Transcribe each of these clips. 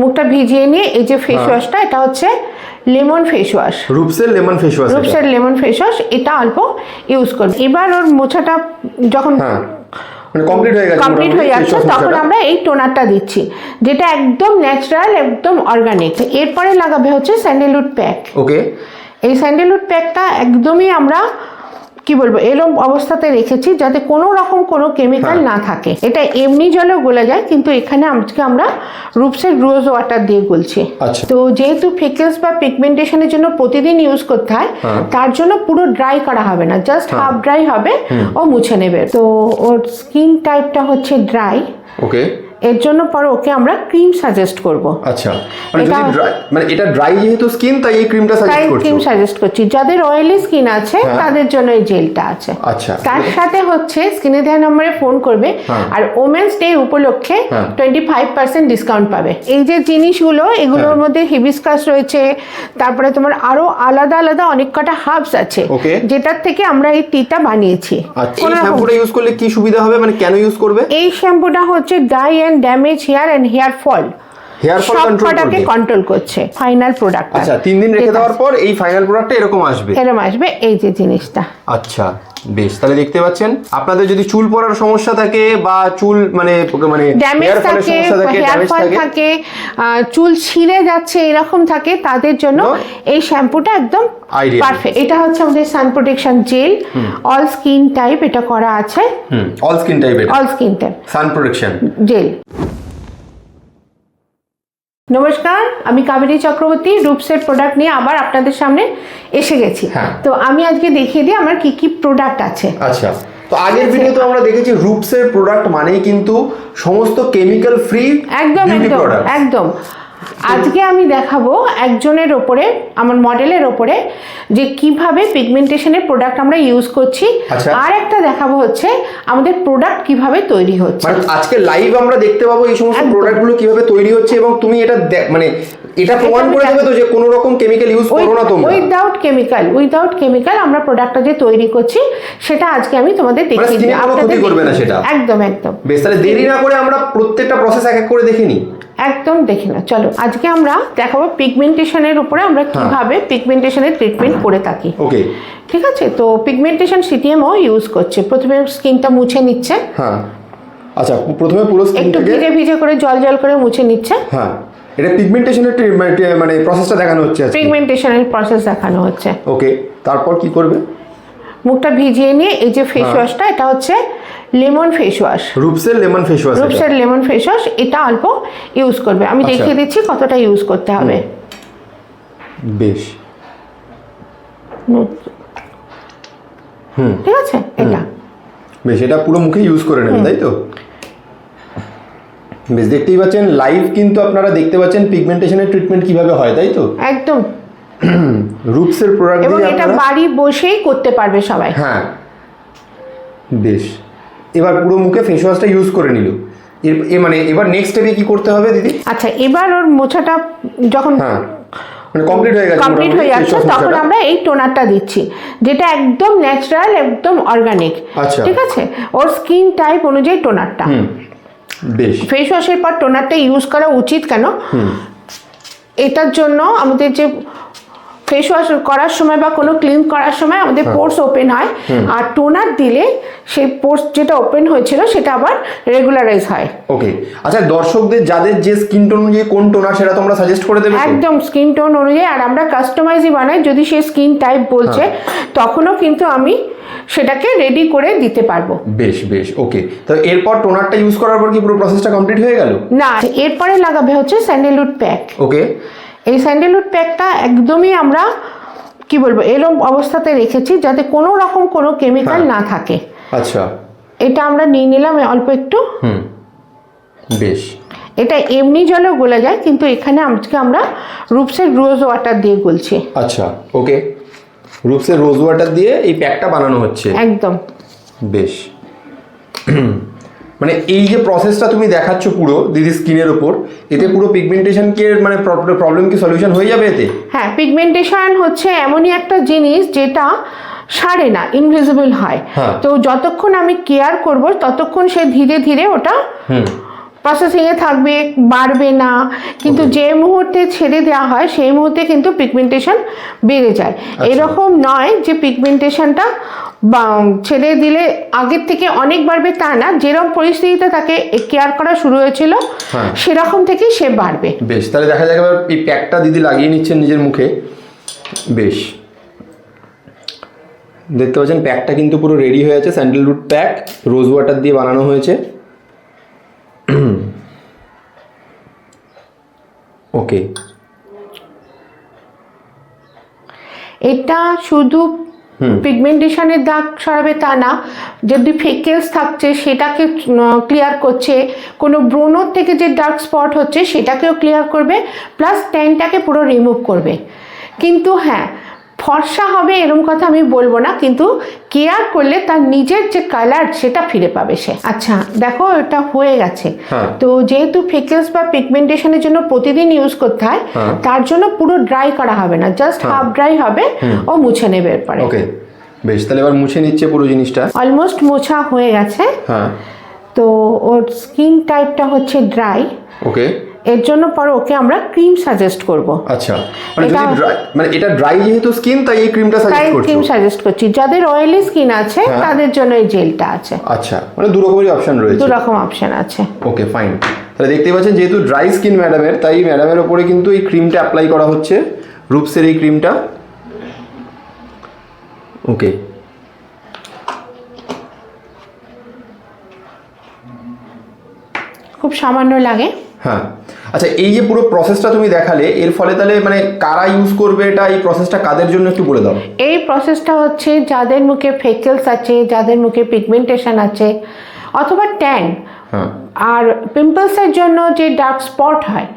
মুখটা ভিজিয়ে নিয়ে এই যে ফেস ওয়াশটা এটা হচ্ছে লেমন ফেস ওয়াশ রূপসের লেমন ফেস ওয়াশ রূপসের লেমন ফেস ওয়াশ এটা অল্প ইউজ করবে। এবার ওর মোছাটা যখন হ্যাঁ। মানে কমপ্লিট হয়ে গেছে কমপ্লিট হয়ে যাচ্ছে তখন আমরা এই টোনারটা দিচ্ছি যেটা একদম ন্যাচারাল একদম অর্গানিক এরপরে লাগাবে হচ্ছে স্যান্ডেলউড প্যাক ওকে এই স্যান্ডেলউড প্যাকটা একদমই আমরা কি বলব এরম অবস্থাতে রেখেছি যাতে কোনো রকম কোনো কেমিক্যাল। না থাকে। এটা এমনি জলেও গলে যায় কিন্তু এখানে আজকে আমরা রূপসের রোজ ওয়াটার দিয়ে গলছি। আচ্ছা। তো যেহেতু ফেকেলস বা পিগমেন্টেশনের জন্য প্রতিদিন ইউজ করতে হয় হ্যাঁ। তার জন্য পুরো ড্রাই করা হবে না জাস্ট হাফ ড্রাই হবে ও মুছে নেবে। তো ওর স্কিন টাইপটা হচ্ছে ড্রাই ওকে এর জন্য পরে ওকে আমরা ক্রিম সাজেস্ট করব। আচ্ছা মানে যদি মানে এটা ড্রাই যেহেতু স্কিন তাই এই ক্রিমটা সাজেস্ট ক্রিম সাজেস্ট করছি? যাদের অয়েলি স্কিন আছে হ্যাঁ। তাদের জন্য এই জেলটা আছে। আচ্ছা। তার সাথে হচ্ছে স্ক্রিনে দেওয়া নম্বরে ফোন করবে। হ্যাঁ। আর ওমেন্স ডে উপলক্ষে। টোয়েন্টি ফাইভ পার্সেন্ট ডিসকাউন্ট পাবে। এই যে জিনিসগুলো এগুলোর হ্যাঁ। মধ্যে হিবিসকাস রয়েছে তারপরে তোমার আরও আলাদা আলাদা অনেক কটা হার্বস আছে. যেটার থেকে আমরা এই টিটা বানিয়েছি। আচ্ছা এই শ্যাম্পুটা ইউজ করলে কি সুবিধা হবে? মানে কেন ইউজ করবে? এই শ্যাম্পুটা হচ্ছে dry and damage hair and hair fall hair fall সব কন্ট্রোল করছে ফাইনাল প্রোডাক্ট আচ্ছা তিন দিন রেখে দেওয়ার পর এই ফাইনাল প্রোডাক্টটা এরকম আসবে? এরম আসবে এই যে জিনিসটা। আচ্ছা বেশ তাহলে দেখতে পাচ্ছেন আপনাদের যদি চুল পড়ার সমস্যা থাকে বা চুল মানে মানে ড্যামেজ থাকে হেয়ার ফল থাকে। চুল ছিঁড়ে যাচ্ছে এরকম থাকে তাদের জন্য এই শ্যাম্পুটা একদম পারফেক্ট এটা হচ্ছে আমাদের sun protection gel all skin type এটা করা আছে। হুম অল স্কিন টাইপের all skin type sun protection gel নমস্কার আমি কাবেরী চক্রবর্তী রূপসের প্রোডাক্ট নিয়ে আবার আপনাদের সামনে এসে গেছি। হ্যাঁ। তো আমি আজকে দেখিয়ে দিই আমার কি কি প্রোডাক্ট আছে। আচ্ছা তো আগের ভিডিও তো আমরা দেখেছি রূপসের প্রোডাক্ট মানেই কিন্তু সমস্ত কেমিক্যাল ফ্রি একদম একদম একদম। আজকে আমি দেখাবো একজনের ওপরে আমার মডেলের ওপরে যে কীভাবে পিগমেন্টেশনের প্রোডাক্ট আমরা ইউজ করছি। আচ্ছা। আর একটা দেখাবো হচ্ছে আমাদের প্রোডাক্ট কীভাবে তৈরি হচ্ছে। মানে আজকে লাইভ আমরা দেখতে পাবো এই সমস্ত প্রোডাক্টগুলো কীভাবে তৈরি হচ্ছে এবং তুমি এটা মানে এটা প্রমাণ করে দেবে তো যে কোনো রকম কেমিক্যাল ইউজ করো না তোমরা। উইদাউট কেমিক্যাল উইদাউট কেমিক্যাল আমরা প্রোডাক্টটা যে তৈরি করছি সেটা আজকে আমি তোমাদের দেখিয়ে skin দিই। আপনাদের করবে না সেটা? একদম একদম। বেশ তাহলে দেরি না করে আমরা প্রত্যেকটা প্রসেস এক এক করে দেখে নিই। একদম দেখে না চলো আজকে আমরা দেখাবো পিগমেন্টেশনের উপরে আমরা হ্যাঁ। কীভাবে পিগমেন্টেশনের ট্রিটমেন্ট করে থাকি। ওকে। ঠিক আছে? তো পিগমেন্টেশন সিটিএমও ইউজ করছে। প্রথমে স্কিনটা মুছে নিচ্ছে। হ্যাঁ। আচ্ছা প্রথমে পুরো একটু ভিজে ভিজে করে জল জল করে মুছে নিচ্ছে। হ্যাঁ। এটা পিগমেন্টেশনের ট্রিটমেন্ট মানে প্রসেসটা দেখানো হচ্ছে পিগমেন্টেশনের প্রসেস দেখানো হচ্ছে। ওকে তারপর কি করবে? মুখটা ভিজিয়ে নিয়ে এই যে ফেস হ্যাঁ। ওয়াশটা এটা হচ্ছে লেমন ফেস ওয়াশ। রূপসের লেমন ফেস ওয়াশ রূপসের লেমন ফেস ওয়াশ এটা অল্প ইউজ করবে। আমি আচ্ছা। দেখিয়ে দিচ্ছি কতটা ইউজ করতে হবে। বেশ। হুম। ঠিক আছে? এটা। বেশ এটা পুরো মুখে ইউজ করে নেবেন তাই তো? বেশ দেখতেই পাচ্ছেন লাইভ কিন্তু আপনারা দেখতে পাচ্ছেন পিগমেন্টেশনের ট্রিটমেন্ট কীভাবে হয় তাই তো? একদম। রূপসের প্রোডাক্ট দিয়ে এটা বাড়ি বসেই করতে পারবে সবাই। হ্যাঁ। বেশ। এবার পুরো মুখে ফেস ওয়াশটা ইউজ করে নিল। এ মানে এবার নেক্সট স্টেপে কি করতে হবে দিদি? আচ্ছা এবার ওর মোছাটা যখন হ্যাঁ মানে কমপ্লিট হয়ে গেছে কমপ্লিট হয়ে যাচ্ছে তখন আমরা এই টোনারটা দিচ্ছি যেটা একদম ন্যাচারাল একদম অর্গানিক আচ্ছা। ঠিক আছে? ওর স্কিন টাইপ অনুযায়ী টোনারটা হুম বেশ। ফেস ওয়াশের পর টোনারটা ইউজ করা উচিত কেন? এটার জন্য আমাদের যে ফেস ওয়াশ করার সময় বা কোনো ক্লিন করার সময় আমাদের হ্যাঁ। পোর্স ওপেন হয়। আর টোনার দিলে সেই পোর্স যেটা ওপেন হয়েছিল সেটা আবার রেগুলারাইজ হয়। ওকে আচ্ছা দর্শকদের যাদের যে স্কিন টোন অনুযায়ী কোন টোনার সেটা তোমরা সাজেস্ট করে দেবে একদম স্কিন টোন অনুযায়ী। আর আমরা কাস্টমাইজই বানাই যদি সে স্কিন টাইপ বলছে হ্যাঁ। তখনও কিন্তু আমি সেটাকে রেডি করে দিতে পারব। বেশ বেশ ওকে তো এরপর টোনারটা ইউজ করার পর কি পুরো প্রসেসটা কমপ্লিট হয়ে গেল? না এরপরে লাগাবে হচ্ছে স্যান্ডেলউড প্যাক ওকে এই স্যান্ডেলউড প্যাকটা একদমই আমরা কি বলব এরম অবস্থাতে রেখেছি যাতে কোনো রকম কোনো কেমিক্যাল হ্যাঁ। না থাকে। আচ্ছা। এটা আমরা নিয়ে নিলাম অল্প একটু। হুম। বেশ। এটা এমনি জলেও গলে যায় কিন্তু এখানে আজকে আমরা রূপসের রোজ ওয়াটার দিয়ে গলছি। আচ্ছা ওকে। রূপসের রোজ ওয়াটার দিয়ে এই প্যাকটা বানানো হচ্ছে। একদম। বেশ। মানে এই যে প্রসেসটা তুমি দেখাচ্ছ পুরো দিদি স্কিনের উপর এতে পুরো পিগমেন্টেশন কে মানে প্রবলেম কি সলিউশন হয়ে যাবে এতে? হ্যাঁ পিগমেন্টেশন হচ্ছে এমনই একটা জিনিস যেটা সারে না ইনভিজিবল হয়। হ্যাঁ। তো যতক্ষণ আমি কেয়ার করব ততক্ষণ সে ধীরে ধীরে ওটা হুম। প্রসেসিংয়ে থাকবে বাড়বে না। কিন্তু যে মুহূর্তে ছেড়ে দেওয়া হয় সেই মুহূর্তে কিন্তু পিগমেন্টেশন বেড়ে যায়। এরকম নয় যে পিগমেন্টেশনটা ছেড়ে দিলে আগের থেকে অনেক বাড়বে তা না। যেরকম পরিস্থিতিতে তাকে কেয়ার করা শুরু হয়েছিল হ্যাঁ। সেরকম থেকেই সে বাড়বে। বেশ তাহলে দেখা যাক এবার এই প্যাকটা দিদি লাগিয়ে নিচ্ছেন নিজের মুখে। বেশ। দেখতে পাচ্ছেন প্যাকটা কিন্তু পুরো রেডি হয়ে আছে স্যান্ডেলউড প্যাক রোজ ওয়াটার দিয়ে বানানো হয়েছে। ওকে। এটা শুধু পিগমেন্টেশনের দাগ সরাবে তা না যদি ফেকেলস থাকছে সেটাকে ক্লিয়ার করছে কোনো ব্রোনোর থেকে যে ডার্ক স্পট হচ্ছে সেটাকেও ক্লিয়ার করবে প্লাস ট্যানটাকে পুরো রিমুভ করবে। কিন্তু হ্যাঁ ফর্সা হবে এরকম কথা আমি বলব না কিন্তু কেয়ার করলে তার নিজের যে কালার সেটা ফিরে পাবে সে। আচ্ছা দেখো এটা হয়ে গেছে। হ্যাঁ। তো যেহেতু ফেকেলস বা পিগমেন্টেশনের জন্য প্রতিদিন ইউজ করতে হয় হ্যাঁ। তার জন্য পুরো ড্রাই করা হবে না জাস্ট হাফ ড্রাই হবে ও মুছে নেবে এরপরে। ওকে বেশ তাহলে এবার মুছে নিচ্ছে পুরো জিনিসটা। অলমোস্ট মোছা হয়ে গেছে। হ্যাঁ। তো ওর স্কিন টাইপটা হচ্ছে ড্রাই ওকে এর জন্য পরে ওকে আমরা ক্রিম সাজেস্ট করব। আচ্ছা মানে যদি মানে এটা ড্রাই যেহেতু স্কিন তাই এই ক্রিমটা সাজেস্ট করছ। ক্রিম সাজেস্ট করছি। যাদের অয়েলি স্কিন আছে হ্যাঁ। তাদের জন্য এই জেলটা আছে। আচ্ছা মানে দু রকমেরই অপশন রয়েছে। দু রকম অপশন আছে। ওকে ফাইন তাহলে দেখতেই পাচ্ছেন যেহেতু ড্রাই স্কিন ম্যাডামের তাই ম্যাডামের ওপরে কিন্তু এই ক্রিমটা অ্যাপ্লাই করা হচ্ছে। রূপসের এই ক্রিমটা ওকে খুব সামান্য লাগে। হ্যাঁ। আচ্ছা এই যে পুরো প্রসেসটা তুমি দেখালে এর ফলে তাহলে মানে কারা ইউজ করবে এটা এই প্রসেসটা কাদের জন্য একটু বলে দাও। এই প্রসেসটা হচ্ছে যাদের মুখে ফেকেলস আছে যাদের মুখে পিগমেন্টেশন আছে অথবা ট্যান হ্যাঁ আর পিম্পলসের জন্য যে ডার্ক স্পট হয়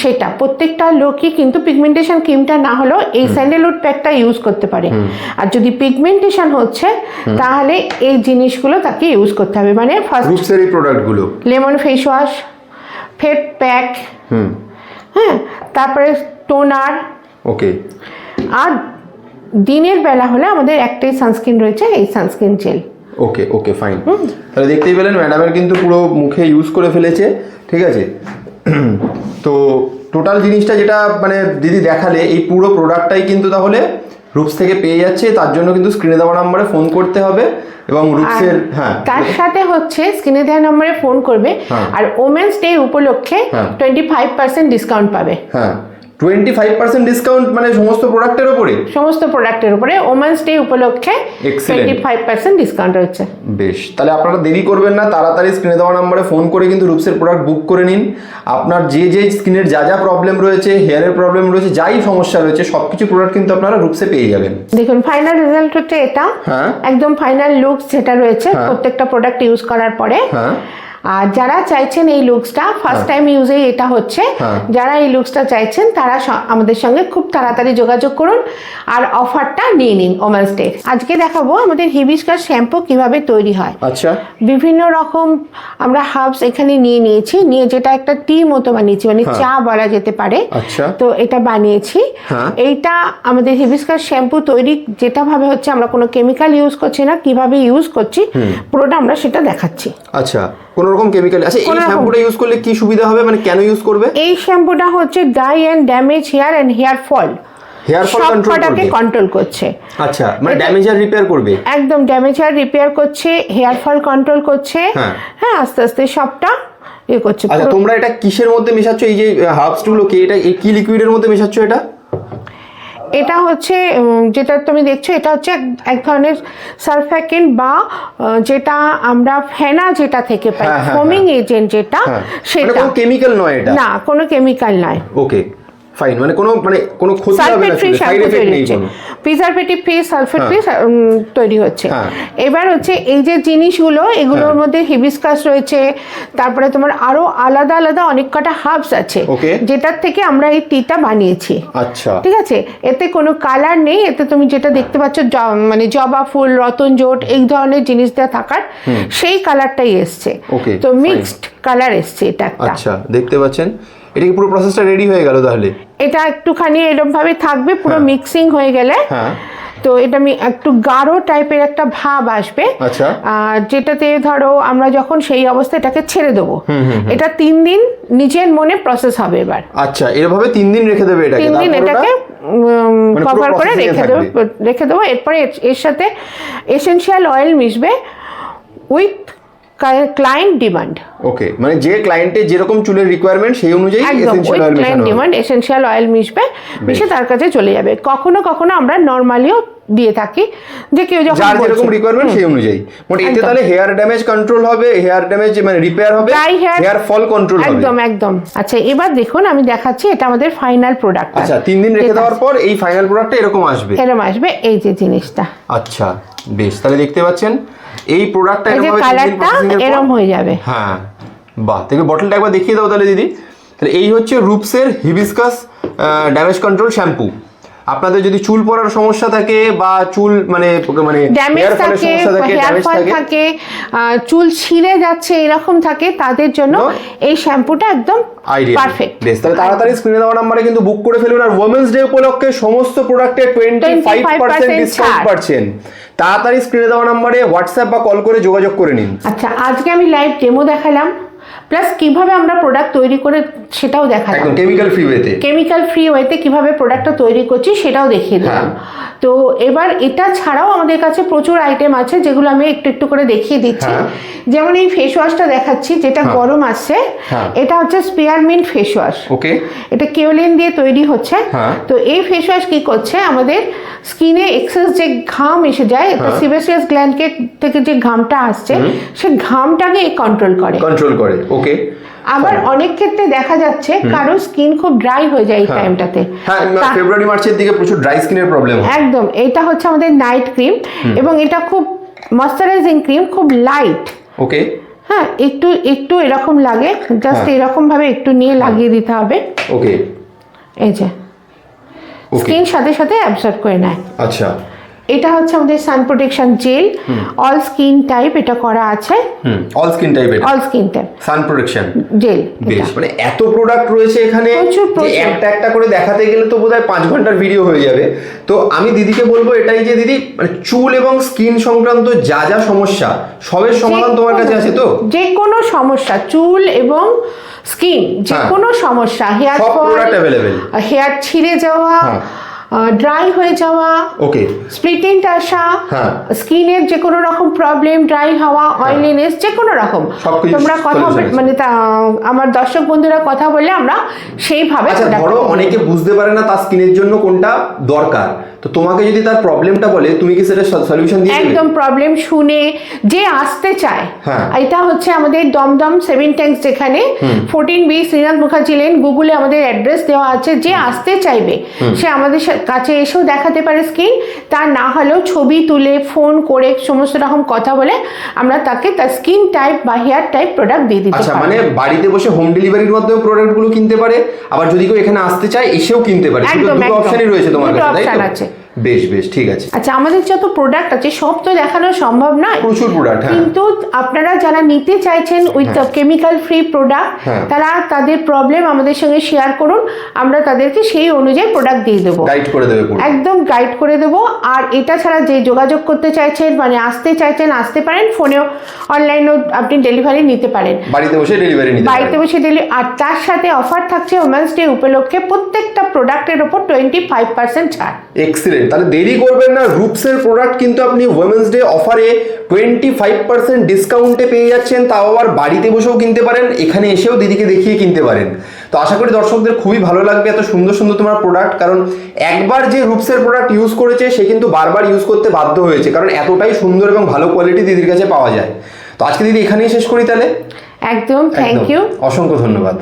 সেটা প্রত্যেকটা লোকই কিন্তু পিগমেন্টেশন ক্রিমটা না হলেও এই স্যান্ডেলউড প্যাকটা ইউজ করতে পারে। আর যদি পিগমেন্টেশন হচ্ছে তাহলে এই জিনিসগুলো তাকে ইউজ করতে হবে। মানে ফার্স্ট এই প্রোডাক্টগুলো lemon face wash face pack হুম। হ্যাঁ তারপরে টোনার ওকে আর দিনের বেলা হলে আমাদের একটাই সানস্ক্রিন রয়েছে এই sunscreen gel okay okay fine তাহলে দেখতেই পেলেন ম্যাডামের কিন্তু পুরো মুখে ইউজ করে ফেলেছে ঠিক আছে? তো টোটাল জিনিসটা যেটা মানে দিদি দেখালে এই পুরো প্রোডাক্টটাই কিন্তু তাহলে রূপস থেকে পেয়ে যাচ্ছে তার জন্য কিন্তু স্ক্রিনে দেওয়া নাম্বারে ফোন করতে হবে এবং রূপসের হ্যাঁ তার সাথে হচ্ছে স্ক্রিনে দেওয়া নম্বরে ফোন করবে হ্যাঁ। আর ওমেন্স ডে উপলক্ষে। টোয়েন্টি ফাইভ পার্সেন্ট ডিসকাউন্ট পাবে। হ্যাঁ। টোয়েন্টি ফাইভ পার্সেন্ট ডিসকাউন্ট মানে সমস্ত প্রোডাক্টের ওপরে? সমস্ত প্রোডাক্টের উপরে ওমেন্স ডে উপলক্ষে. টোয়েন্টি ফাইভ পার্সেন্ট ডিসকাউন্ট রয়েছে বেশ তাহলে আপনারা দেরি করবেন না তাড়াতাড়ি স্ক্রিনে দেওয়া নাম্বারে ফোন করে কিন্তু রূপসের প্রোডাক্ট বুক করে নিন। আপনার যে যে স্কিনের যা যা প্রবলেম রয়েছে হেয়ারের প্রবলেম রয়েছে যাই সমস্যা রয়েছে সব কিছু প্রোডাক্ট কিন্তু আপনারা রূপসে পেয়ে যাবেন। দেখুন ফাইনাল রেজাল্ট হচ্ছে এটা। হ্যাঁ। একদম ফাইনাল লুকস যেটা রয়েছে হ্যাঁ। প্রত্যেকটা প্রোডাক্ট ইউজ করার পরে। হ্যাঁ। আর যারা চাইছেন এই লুকসটা ফার্স্ট টাইম ইউজেই এটা হচ্ছে। হ্যাঁ। যারা এই লুকসটা চাইছেন তারা আমাদের সঙ্গে খুব তাড়াতাড়ি যোগাযোগ করুন আর অফারটা নিয়ে নিন ওমেন্স ডে আজকে দেখাবো আমাদের হিবিস্কার শ্যাম্পু কীভাবে তৈরি হয়। আচ্ছা। বিভিন্ন রকম আমরা হার্বস এখানে নিয়ে নিয়েছি। নিয়ে যেটা একটা টি মতো বানিয়েছি মানে হ্যাঁ। চা বলা যেতে পারে। আচ্ছা। তো এটা বানিয়েছি। হ্যাঁ। এইটা আমাদের হিবিস্কার শ্যাম্পু তৈরি যেটা ভাবে হচ্ছে আমরা কোনো কেমিক্যাল ইউজ করছি না কীভাবে ইউজ করছি পুরোটা আমরা সেটা দেখাচ্ছি। আচ্ছা। কোন রকম কেমিক্যাল আচ্ছা এই শ্যাম্পুটা ইউজ করলে কি সুবিধা হবে? মানে কেন ইউজ করবে? এই শ্যাম্পুটা হচ্ছে dry and damage hair and hair fall hair fall সব কন্ট্রোল করছে। আচ্ছা মানে ড্যামেজ আর রিপেয়ার করবে। একদম ড্যামেজ হেয়ার রিপেয়ার করছে হেয়ার ফল কন্ট্রোল করছে। হ্যাঁ। হ্যাঁ আস্তে আস্তে সবটা ইয়ে করছে আচ্ছা তোমরা এটা কিসের মধ্যে মেশাচ্ছ? এই যে হার্বসগুলো কি? এটা কি লিকুইডের মধ্যে মেশাচ্ছ এটা? এটা হচ্ছে যেটা তুমি দেখছ এটা হচ্ছে এক- ধরনের সালফ্যাকেন্ট বা যেটা আমরা ফেনা যেটা থেকে পাই হ্যাঁ, হ্যাঁ, ফোমিং এজেন্ট যেটা হ্যাঁ। মানে সেটা। কোনো কেমিক্যাল নয় এটা? না কোনো কেমিক্যাল নয়। ওকে ফাইন মানে কোনো মানে কোনো ক্ষতি হবে না সাইড এফেক্ট নেই কোনো। প্রিজারভেটিভ ফ্রি সালফেট ফ্রি তৈরি হচ্ছে। হ্যাঁ। এবার হচ্ছে এই যে জিনিসগুলো এগুলোর হ্যাঁ। মধ্যে হিবিস্কাস রয়েছে তারপরে তোমার আরও আলাদা আলাদা অনেক কটা হার্বস আছে যেটার থেকে আমরা এই টিটা বানিয়েছি। আচ্ছা। ঠিক আছে? এতে কোনো কালার নেই এতে তুমি যেটা দেখতে পাচ্ছ মানে জবা ফুল রতন জোট এই ধরনের জিনিস দেওয়া থাকার সেই কালারটাই এসছে। তো মিক্সড কালার এসছে এটা একটা। আচ্ছা দেখতে পাচ্ছেন? এটা কি পুরো প্রসেসটা রেডি হয়ে গেল তাহলে? এটা একটুখানি এরকম ভাবে থাকবে পুরো হ্যাঁ। মিক্সিং হয়ে গেলে। হ্যাঁ। তো এটা আমি একটু গাঢ় টাইপের একটা ভাব আসবে। আচ্ছা। যেটাতে ধরো আমরা যখন সেই অবস্থায় এটাকে ছেড়ে দেবো এটা তিন দিন নিজের মনে প্রসেস হবে এবার। আচ্ছা এরভাবে তিন দিন রেখে দেবে এটাকে তিন দিন এটাকে মানে কভার করে রেখে দেবো রেখে দেবো। এরপরে এর- এর সাথে এসেনশিয়াল অয়েল মিশবে উইথ ক্লায়েন্ট ডিমান্ড ওকে মানে যে ক্লায়েন্টের যেরকম চুলের রিকোয়ারমেন্ট সেই অনুযায়ী essential oil client demand essential oil মিশবে মিশে তার কাছে চলে যাবে। কখনো কখনো আমরা নর্মালিও দিয়ে থাকি। যে কেউ যখন যার যেরকম রিকোয়ারমেন্ট সেই অনুযায়ী। মানে এতে তাহলে হেয়ার ড্যামেজ কন্ট্রোল হবে হেয়ার ড্যামেজ মানে রিপেয়ার হবে হেয়ার ফল কন্ট্রোল হবে। একদম একদম। আচ্ছা এবার দেখুন আমি দেখাচ্ছি এটা আমাদের ফাইনাল প্রোডাক্ট আচ্ছা তিন দিন রেখে দেওয়ার পর এই ফাইনাল প্রোডাক্টটা এরকম আসবে। এরকম আসবে এই যে জিনিসটা। আচ্ছা বেশ। তাহলে দেখতে পাচ্ছেন এই প্রোডাক্টটা এরকম কালারটা processing এর পর। এরম হয়ে যাবে। হ্যাঁ। বাহ তাহলে বটলটা একবার দেখিয়ে দাও তাহলে দিদি। তাহলে এই হচ্ছে রুপসের হিবিসকাস ড্যামেজ কন্ট্রোল শ্যাম্পু আপনাদের যদি চুল পড়ার সমস্যা থাকে বা চুল মানে মানে ড্যামেজ থাকে থাকে হেয়ার ফল থাকে। থাকে চুল ছিঁড়ে যাচ্ছে এরকম থাকে তাদের জন্য এই শ্যাম্পুটা একদম পারফেক্ট বেশ তাহলে তাড়াতাড়ি স্ক্রিনে দেওয়া নাম্বারে কিন্তু বুক করে ফেলুন আর ওমেন্স ডে উপলক্ষে সমস্ত প্রোডাক্টে টোয়েন্টি ফাইভ পার্সেন্ট ডিসকাউন্ট পাচ্ছেন। তাড়াতাড়ি স্ক্রিনে দেওয়া নাম্বারে হোয়াটসঅ্যাপ বা কল করে যোগাযোগ করে নিন। আচ্ছা আজকে আমি লাইভ ডেমো দেখালাম প্লাস কীভাবে আমরা প্রোডাক্ট তৈরি করে সেটাও দেখালাম একদম কেমিক্যাল ফ্রি ওয়েতে কেমিক্যাল ফ্রি ওয়েতে কীভাবে প্রোডাক্টটা তৈরি করছি সেটাও দেখিয়ে দিলাম। তো এবার এটা ছাড়াও আমাদের কাছে প্রচুর আইটেম আছে যেগুলো আমি একটু একটু করে দেখিয়ে দিচ্ছি। হ্যাঁ। যেমন এই ফেস ওয়াশটা দেখাচ্ছি যেটা গরম আসছে হ্যাঁ। এটা হচ্ছে স্পিয়ারমিন্ট ফেস ওয়াশ ওকে এটা কেওলিন দিয়ে তৈরি হচ্ছে। হ্যাঁ। তো এই ফেস ওয়াশ কি করছে? আমাদের স্কিনে এক্সেস যে ঘাম এসে যায় হ্যাঁ। সিবেসিয়াস গ্ল্যান্ডকে থেকে যে ঘামটা আসছে সে ঘামটাকে কন্ট্রোল করে। কন্ট্রোল করে। ওকে আবার অনেক ক্ষেত্রে দেখা যাচ্ছে কারও স্কিন খুব ড্রাই হয়ে যায় এই টাইমটাতে হ্যাঁ ফেব্রুয়ারি মার্চের দিকে প্রচুর ড্রাই স্কিনের প্রবলেম একদম এটা হচ্ছে আমাদের নাইট ক্রিম এবং এটা খুব ময়শ্চারাইজিং ক্রিম খুব লাইট ওকে হ্যাঁ একটু একটু এরকম লাগে জাস্ট হ্যাঁ। এরকম ভাবে একটু নিয়ে লাগিয়ে দিতে হবে। ওকে এই যে। স্কিন সাথে সাথে অ্যাবজর্ব করে নেয়। আচ্ছা। এটা হচ্ছে আমাদের sun protection gel all skin type এটা করা আছে। অল স্কিন টাইপের all skin type sun protection gel বেশ মানে এত প্রোডাক্ট রয়েছে এখানে একটা একটা করে দেখাতে গেলে তো বোধহয় পাঁচ ঘণ্টার ভিডিও হয়ে যাবে। তো আমি দিদিকে বলব এটাই যে দিদি মানে চুল এবং স্কিন সংক্রান্ত যা যা সমস্যা সবের সমাধান তোমার কাছে আছে তো? যে কোনো সমস্যা চুল এবং স্কিন যে হ্যাঁ। কোনো সমস্যা হেয়ার ফল হেয়ার ছিঁড়ে যাওয়া হ্যাঁ। ড্রাই হয়ে যাওয়া ওকে স্প্লিটেন্ট আসা হ্যাঁ। স্কিনের যে কোনো রকম প্রবলেম ড্রাই হওয়া অয়েলিনেস যে কোনো রকম। তোমরা কথা মানে আমার দর্শক বন্ধুরা কথা বলে আমরা সেইভাবে আচ্ছা ধরো অনেকে বুঝতে পারে না তার স্কিনের জন্য কোনটা দরকার। তো তোমাকে যদি তার প্রবলেমটা বলে তুমি কি সেটা সলিউশন দিয়ে একদম প্রবলেম শুনে যে আসতে চায় হ্যাঁ। এটা হচ্ছে আমাদের দমদম সেভেন ট্যাঙ্কস যেখানে fourteen B Srinath Mukherjee lane গুগলে আমাদের অ্যাড্রেস দেওয়া আছে যে আসতে চাইবে সে আমাদের কাছে এসেও দেখাতে পারে স্ক্রিন তার না হলেও ছবি তুলে ফোন করে সমস্ত রকম কথা বলে আমরা তাকে তার স্কিন টাইপ বা হেয়ার টাইপ প্রোডাক্ট দিয়ে দিতে আচ্ছা মানে বাড়িতে বসে হোম ডেলিভারির মাধ্যমে প্রোডাক্টগুলো কিনতে পারে আবার যদি কেউ এখানে আসতে চায় এসেও কিনতে পারে। দুটো অপশনই রয়েছে তোমার কাছে তাই তো? আছে। বেশ বেশ ঠিক আছে। আচ্ছা আমাদের যত প্রোডাক্ট আছে সব তো দেখানো সম্ভব নয়। প্রচুর প্রোডাক্ট হ্যাঁ। কিন্তু আপনারা যারা নিতে চাইছেন উইথ কেমিক্যাল ফ্রি প্রোডাক্ট। তারা তাদের প্রবলেম আমাদের সঙ্গে শেয়ার করুন। আমরা তাদেরকে সেই অনুযায়ী প্রোডাক্ট দিয়ে দেবো। গাইড করে দেবে পুরো। একদম গাইড করে দেবো। আর এটা ছাড়া যে যোগাযোগ করতে চাইছেন মানে আসতে চাইছেন আসতে পারেন ফোনেও অনলাইনেও আপনি ডেলিভারি নিতে পারেন। বাড়িতে বসে ডেলিভারি নিতে বাড়িতে বসে ডেলি আর তার সাথে অফার থাকছে ওমেন্স ডে উপলক্ষে প্রত্যেকটা প্রোডাক্টের ওপর টোয়েন্টি ফাইভ পার্সেন্ট ছাড়। এক্সিলেন্ট তাহলে দেরি করবেন না রুপসের প্রোডাক্ট কিন্তু আপনি ওমেন্স ডে অফারে টোয়েন্টি ফাইভ পার্সেন্ট ডিসকাউন্টে পেয়ে যাচ্ছেন তাও আবার বাড়িতে বসেও কিনতে পারেন এখানে এসেও দিদিকে দেখিয়ে কিনতে পারেন। তো আশা করি দর্শকদের খুবই ভালো লাগবে এত সুন্দর সুন্দর তোমার প্রোডাক্ট কারণ একবার যে রুপসের প্রোডাক্ট ইউজ করেছে সে কিন্তু বারবার ইউজ করতে বাধ্য হয়েছে কারণ এতটাই সুন্দর এবং ভালো কোয়ালিটি দিদির কাছে পাওয়া যায়। তো আজকে দিদি এখানেই শেষ করি তাহলে? একদম থ্যাংক ইউ অসংখ্য ধন্যবাদ।